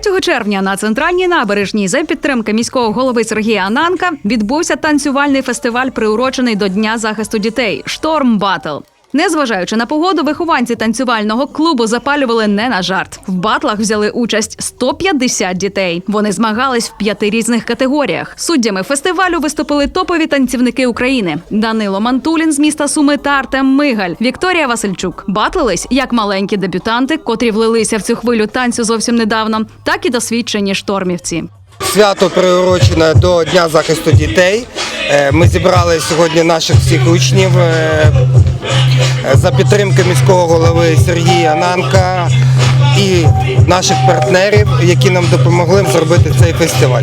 3 червня на центральній набережній за підтримки міського голови Сергія Ананка відбувся танцювальний фестиваль, приурочений до Дня захисту дітей Шторм Батл. Незважаючи на погоду, вихованці танцювального клубу запалювали не на жарт. В батлах взяли участь 150 дітей. Вони змагались в п'яти різних категоріях. Суддями фестивалю виступили топові танцівники України: Данило Мантулін з міста Суми та Артем Мигаль, Вікторія Васильчук. Батлились як маленькі дебютанти, котрі влилися в цю хвилю танцю зовсім недавно, так і досвідчені штормівці. Свято приурочене до Дня захисту дітей. Е, Ми зібрали сьогодні наших всіх учнів е, за підтримки міського голови Сергія Нанка і наших партнерів, які нам допомогли зробити цей фестиваль.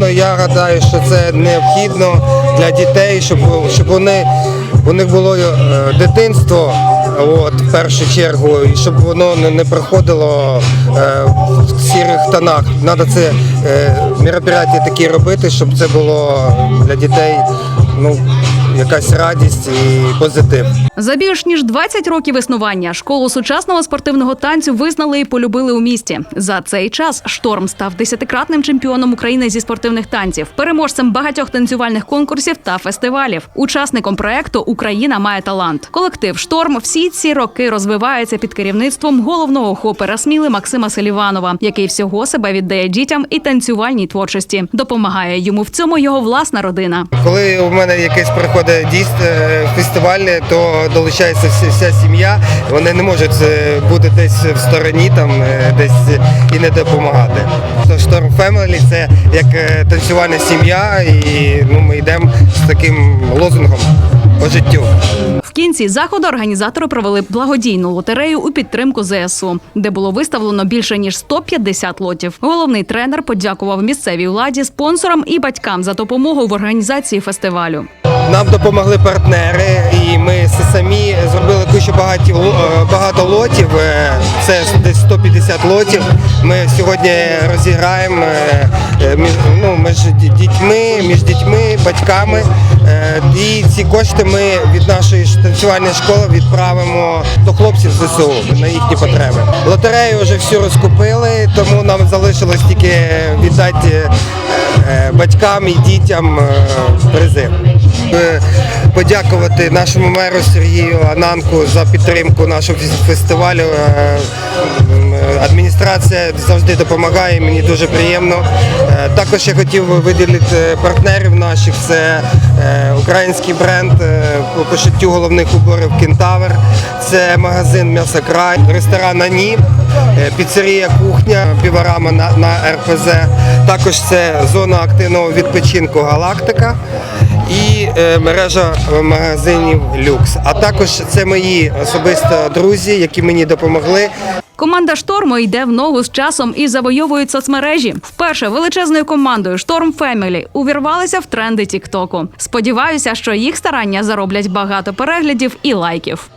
Ну, Я гадаю, що це необхідно для дітей, щоб, щоб у них було е, дитинство от, в першу чергу, і щоб воно не, проходило е, в сірих тонах. Треба це е, мероприятия такі робити, щоб це було для дітей ну, якась радість і позитив. За більш ніж 20 років існування школу сучасного спортивного танцю визнали і полюбили у місті. За цей час шторм став десятикратним чемпіоном України зі спортивних танців, переможцем багатьох танцювальних конкурсів та фестивалів, учасником проекту Україна має талант. Колектив Шторм всі ці роки розвивається під керівництвом головного хопера Сміли Максима Селіванова, який всього себе віддає дітям і танцювальній творчості. Допомагає йому в цьому його власна родина. Коли у мене якесь приходить дійство е, фестивальне, то долучається вся, вся сім'я. Вони не можуть е, бути десь в стороні, там е, десь і не допомагати. То Storm Family – це як танцювальна сім'я, і ну, ми йдемо з таким лозунгом по життю. В кінці заходу організатори провели благодійну лотерею у підтримку ЗСУ, де було виставлено більше ніж 150 лотів. Головний тренер подякував місцевій владі, спонсорам і батькам за допомогу в організації фестивалю. Нам допомогли партнери, і ми самі зробили кучу е, багато лотів. Е, Це десь 150 лотів. Ми сьогодні розіграємо е, ну, між дітьми, між дітьми, батьками. І ці кошти ми від нашої танцювальної школи відправимо до хлопців ЗСУ на їхні потреби. Лотерею вже всю розкупили, тому нам залишилось тільки віддати батькам і дітям е, призи. Е, Подякувати нашому меру Сергію Ананку за підтримку нашого фес- фестивалю. Адміністрація завжди допомагає, мені дуже приємно. Е, Також я хотів виділити партнерів наших. Це е, український бренд е, по пошиттю головних уборів Кентавр. Це магазин М'ясокрай, ресторан Ані, піцерія Кухня, піварама на, РПЗ. Також це зона активного відпочинку Галактика і мережа магазинів Люкс. А також це мої особисто друзі, які мені допомогли. Команда шторму йде в ногу з часом і завойовують соцмережі. Вперше величезною командою Шторм Фемілі увірвалися в тренди Тіктоку. Сподіваюся, що їх старання зароблять багато переглядів і лайків.